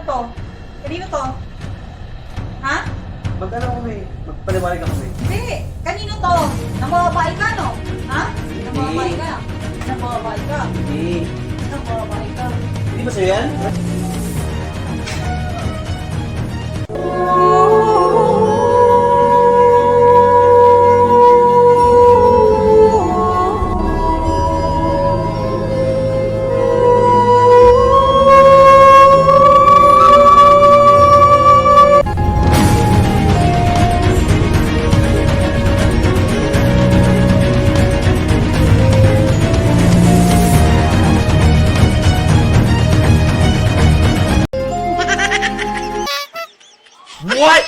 Ano to? Kanino to? Ha? Mag-ano ko may, magpaliwanag ako may. Hindi! Kanino to? Namawabay ka, no? Ha? Namawabay ka. Namawabay ka. Hindi. Namawabay ka. Hindi ba sa'yo yan? What?